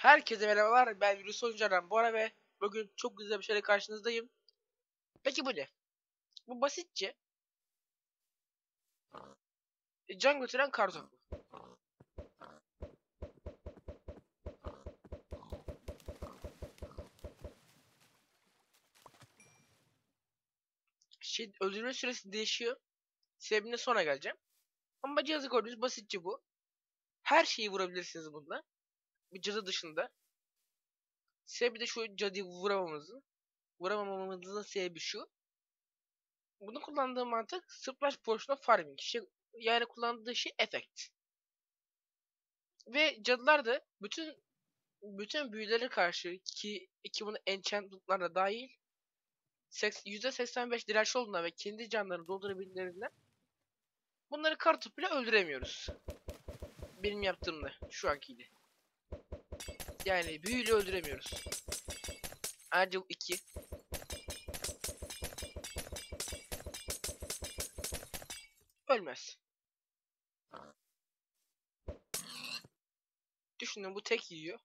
Herkese merhabalar. Ben Virüs Oyuncu'dan Bora ve bugün çok güzel bir şeyle karşınızdayım. Peki bu ne? Bu basitçe e, can götüren kartopu. Şey, öldürme süresi değişiyor. Sebebine sonra geleceğim. Ama cihazı gördüğünüz basitçe bu. Her şeyi vurabilirsiniz bununla. Bir cadı dışında. Sebebi de şu cadıyı vuramamamızın. Vuramamamızın sebebi şu. Bunu kullandığı mantık splash portion farming. Şey, yani kullandığı şey efekt. Ve cadılar da bütün bütün büyülere karşı ki ki bunu enchantment'lar da dahil %85 dirençli olduğundan ve kendi canlarını doldurabildiklerinden bunları kartopuyla öldüremiyoruz. Benim yaptığımda şu ankiydi. Yani büyüyle öldüremiyoruz. Ayrıca bu iki. Ölmez. Düşünün bu tek yiyor.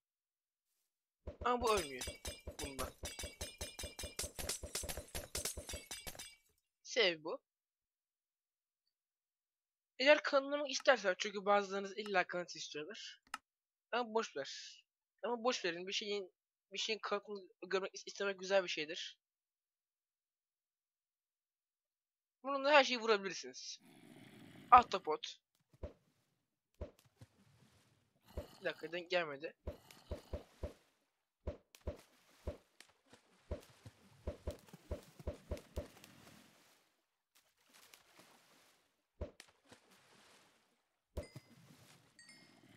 Ama bu ölmüyor. Bundan. Sebebi bu. Eğer kanıtlamak istersen çünkü bazılarınız illa kanıt istiyorlar. Ama boş ver. Ama boş verin. Bir şeyin bir şeyin kanıtını görmek istemek güzel bir şeydir. Bununla her şeyi vurabilirsiniz. Ahtapot. Bir dakika denk gelmedi.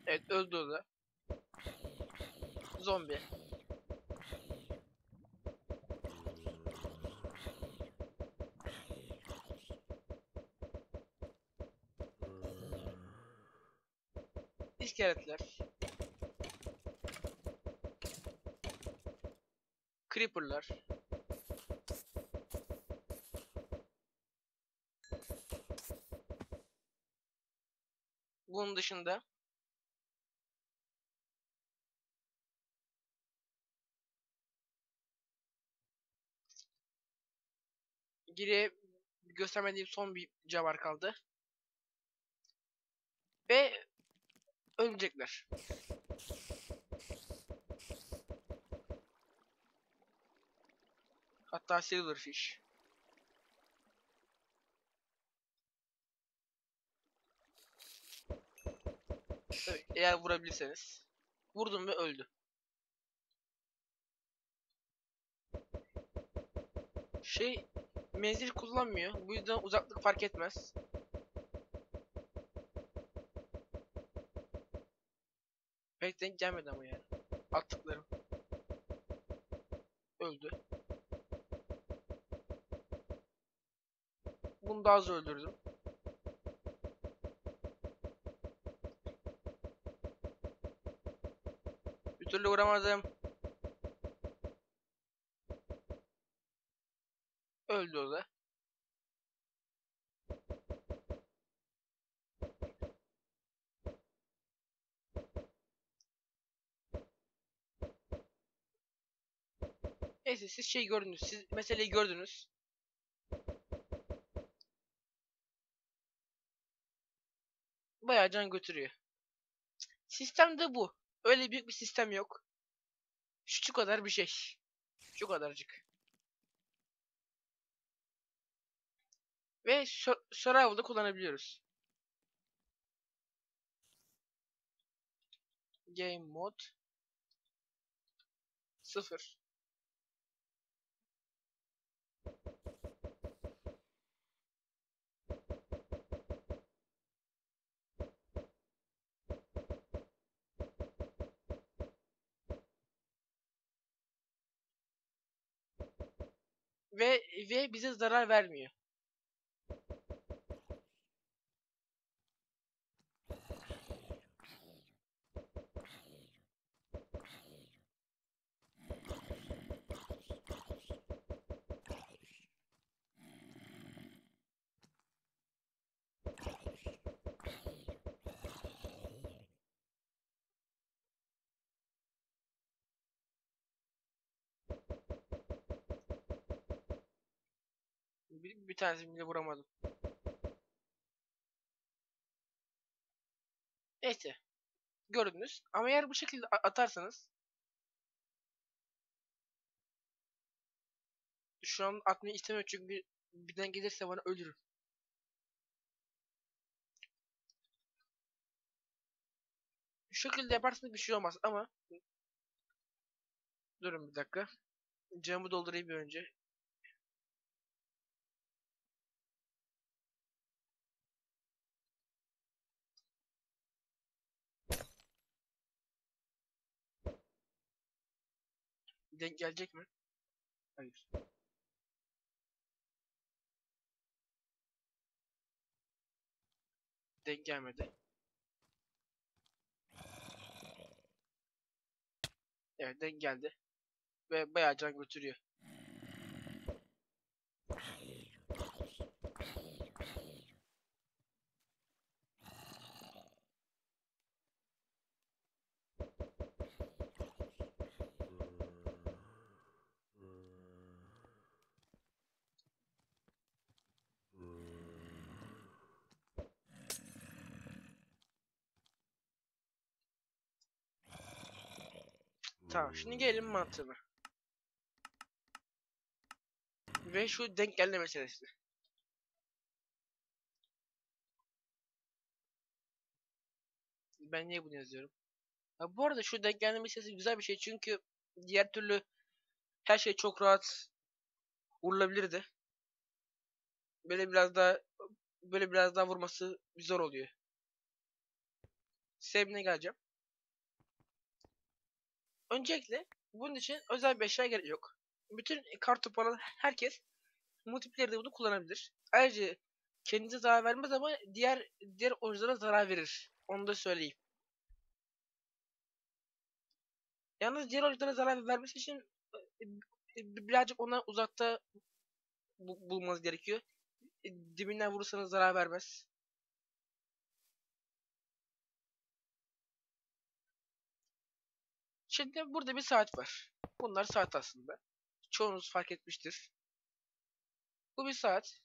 Evet öldü o da. Zombi. İskeletler. Creeper'lar. Bunun dışında geriye göstermediğim son bir cevher kaldı. Ve ölecekler. Hatta Silverfish. Evet, Eğer vurabilirseniz. Vurdum ve öldü. Şey menzil kullanmıyor. Bu yüzden uzaklık fark etmez. Pek denk gelmedi ama yani. Attıklarım. Öldü. Bunu daha az öldürdüm. Bir türlü vuramadım. Öldü o da. Neyse siz şey gördünüz. Siz meseleyi gördünüz. Bayağı can götürüyor. Sistem de bu. Öyle büyük bir sistem yok. Şu kadar bir şey. Şu kadarcık. Ve sur- Survival'da kullanabiliyoruz. Game mod 0 ve ve bize zarar vermiyor. Bir, bir tanesini bile vuramadım. Neyse. Gördünüz. Ama eğer bu şekilde atarsanız şu an atmayı istemiyorum çünkü bir, birden gelirse bana ölürüm. Şu şekilde yaparsanız bir şey olmaz ama durun bir dakika. Camı doldurayım bir önce. Denk gelecek mi? Hayır. Denk gelmedi. Evet denk geldi. Ve bayağı can götürüyor. Tamam şimdi gelelim mantığına. Ve şu denk gelme meselesi. Ben niye bunu yazıyorum? Ha, bu arada şu denk gelme meselesi güzel bir şey çünkü diğer türlü her şey çok rahat vurulabilirdi. Böyle biraz daha böyle biraz daha vurması zor oluyor. Sebebine geleceğim. Öncelikle bunun için özel bir eşya gerek yok. Bütün kart topu olan herkes multiplayer'de bunu kullanabilir. Ayrıca kendinize zarar vermez ama diğer diğer oyunculara zarar verir. Onu da söyleyeyim. Yalnız diğer oyunculara zarar vermesi için e, birazcık ona uzakta bu- bulmanız gerekiyor. E, Dibinden vurursanız zarar vermez. Şimdi burada bir saat var. Bunlar saat aslında. Çoğunuz fark etmiştir. Bu bir saat.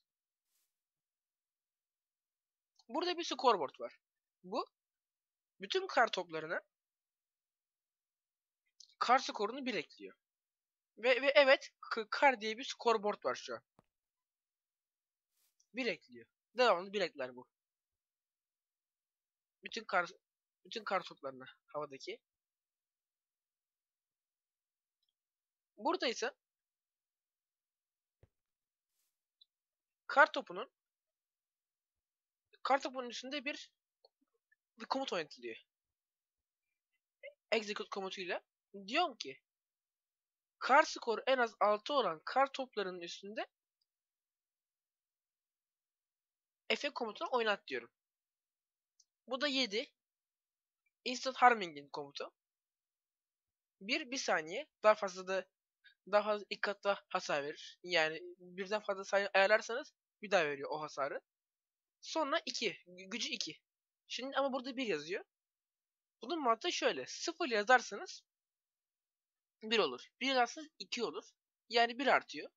Burada bir scoreboard var. Bu bütün kar toplarına kar skorunu bir ekliyor. Ve, ve evet kar diye bir scoreboard var şu an. Bir ekliyor. Devamlı bir ekler bu. Bütün kar bütün kar toplarına havadaki. Burada ise kar topunun kar topunun üstünde bir bir komut oynatılıyor. Execute komutuyla diyorum ki kar skoru en az 6 olan kar toplarının üstünde Efe komutunu oynat diyorum. Bu da 7. Instant Harming'in komutu. 1 bir saniye. Daha fazla da daha ilk katta hasar verir. Yani birden fazla sayı ayarlarsanız bir daha veriyor o hasarı. Sonra 2. Gücü 2. Şimdi ama burada 1 yazıyor. Bunun mantığı şöyle. 0 yazarsanız 1 olur. 1 yazarsanız 2 olur. Yani 1 artıyor.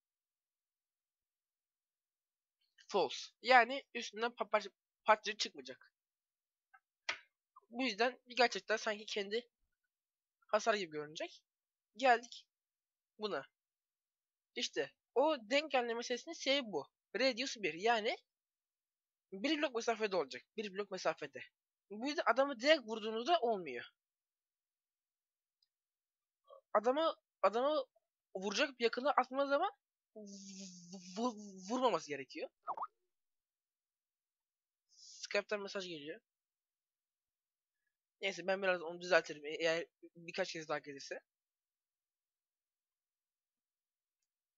False. Yani üstünden pa- parça çıkmayacak. Bu yüzden gerçekten sanki kendi hasar gibi görünecek. Geldik buna. İşte o denk gelme meselesinin sebebi bu. Radius 1 yani bir blok mesafede olacak. Bir blok mesafede. Bu yüzden adamı direkt vurduğunuzda olmuyor. Adamı adamı vuracak bir yakına atma zaman vurmaması gerekiyor. Skype'tan mesaj geliyor. Neyse ben biraz onu düzeltirim eğer birkaç kez daha gelirse.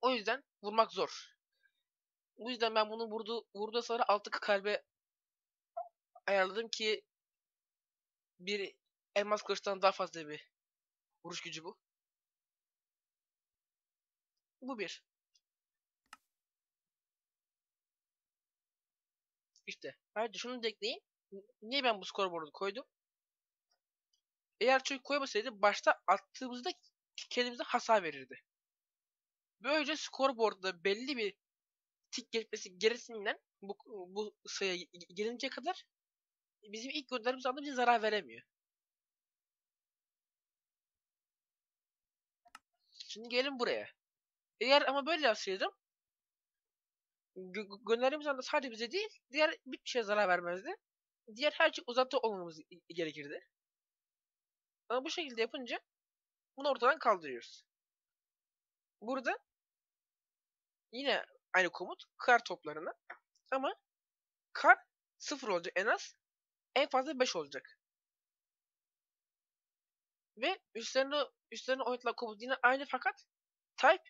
O yüzden vurmak zor. Bu yüzden ben bunu vurdu vurdu sonra altı kalbe ayarladım ki bir elmas kılıçtan daha fazla bir vuruş gücü bu. Bu bir. İşte. Ayrıca şunu da ekleyeyim. Niye ben bu scoreboard'u koydum? Eğer çocuk koymasaydı başta attığımızda kendimize hasar verirdi. Böylece scoreboard'da belli bir tik geçmesi gerisinden bu, bu sayıya gelince kadar bizim ilk gönderdiğimiz anda bize zarar veremiyor. Şimdi gelin buraya. Eğer ama böyle yapsaydım gö gönderdiğimiz anda sadece bize değil diğer bir şeye zarar vermezdi. Diğer her şey uzakta olmamız gerekirdi. Ama bu şekilde yapınca bunu ortadan kaldırıyoruz. Burada yine aynı komut kar toplarına ama kar sıfır olacak en az en fazla 5 olacak. Ve üstlerine üstlerine oynatılan komut yine aynı fakat type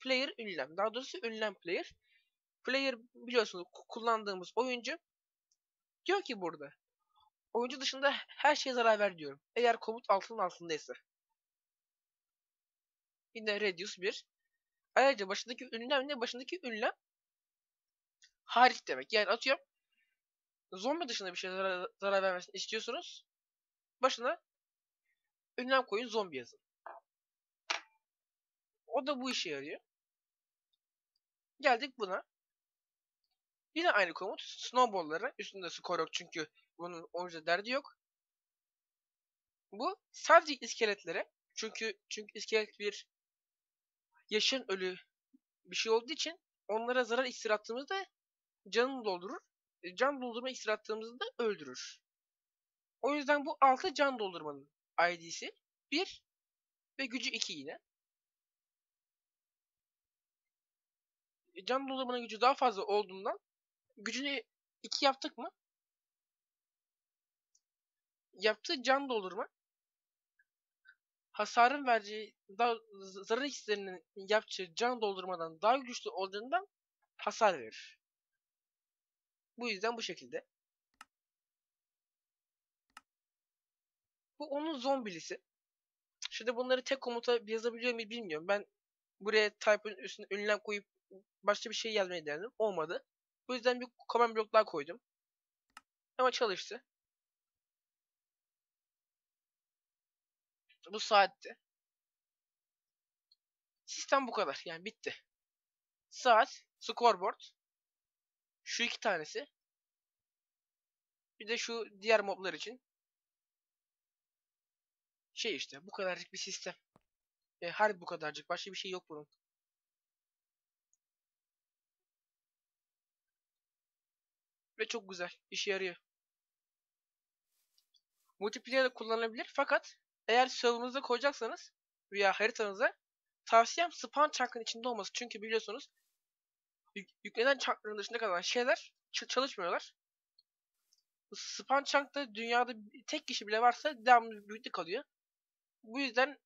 player ünlem. Daha doğrusu ünlem player. Player biliyorsunuz kullandığımız oyuncu diyor ki burada oyuncu dışında her şeye zarar ver diyorum. Eğer komut altının altındaysa. Yine reduce 1. Ayrıca başındaki ünlem ne? Başındaki ünlem hariç demek. Yani atıyorum zombi dışında bir şey zarar, zarar vermesini istiyorsunuz. Başına ünlem koyun zombi yazın. O da bu işe yarıyor. Geldik buna. Yine aynı komut. Snowball'lara. Üstünde skor yok çünkü bunun oyuncuda derdi yok. Bu sadece iskeletlere. Çünkü çünkü iskelet bir yaşın ölü bir şey olduğu için onlara zarar iksir attığımızda canını doldurur. E, can doldurma iksir attığımızda öldürür. O yüzden bu 6 can doldurmanın ID'si 1 ve gücü 2 yine. E, can doldurmanın gücü daha fazla olduğundan gücünü 2 yaptık mı? Yaptığı can doldurma hasarın vereceği daha, zarar iksirlerinin yapacağı can doldurmadan daha güçlü olduğundan hasar verir. Bu yüzden bu şekilde. Bu onun zombilisi. Şimdi bunları tek komuta yazabiliyor muyum bilmiyorum. Ben buraya type'ın üstüne ünlem koyup başka bir şey yazmayı denedim. Olmadı. Bu yüzden bir command bloklar koydum. Ama çalıştı. Bu saatte. Sistem bu kadar. Yani bitti. Saat, scoreboard. Şu iki tanesi. Bir de şu diğer moblar için. Şey işte bu kadarcık bir sistem. E, her bu kadarcık. Başka bir şey yok bunun. Ve çok güzel. işe yarıyor. Multiplayer'de kullanılabilir fakat eğer server'ınıza koyacaksanız veya haritanıza tavsiyem spawn chunk'ın içinde olması. Çünkü biliyorsunuz yük yüklenen chunk'ların dışında kalan şeyler çalışmıyorlar. Spawn chunk'ta dünyada tek kişi bile varsa devamlı büyüklük kalıyor. Bu yüzden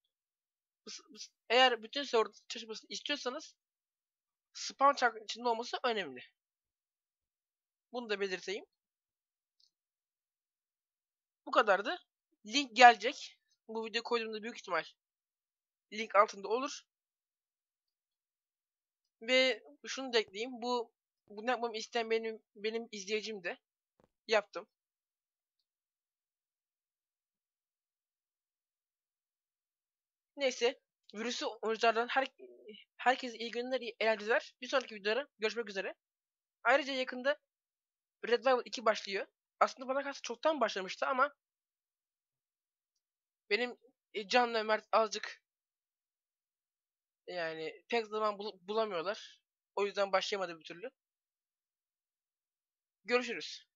eğer bütün server çalışmasını istiyorsanız spawn chunk'ın içinde olması önemli. Bunu da belirteyim. Bu kadardı. Link gelecek. Bu video koyduğumda büyük ihtimal link altında olur. Ve şunu da ekleyeyim. Bu bunu yapmamı isteyen benim benim izleyicim de yaptım. Neyse. Virüsü oyunculardan her herkese iyi günler, iyi eğlenceler. Bir sonraki videoda görüşmek üzere. Ayrıca yakında Red Level 2 başlıyor. Aslında bana kalsa çoktan başlamıştı ama benim e, Can'la Mert azıcık yani pek zaman bul bulamıyorlar. O yüzden başlayamadı bir türlü. Görüşürüz.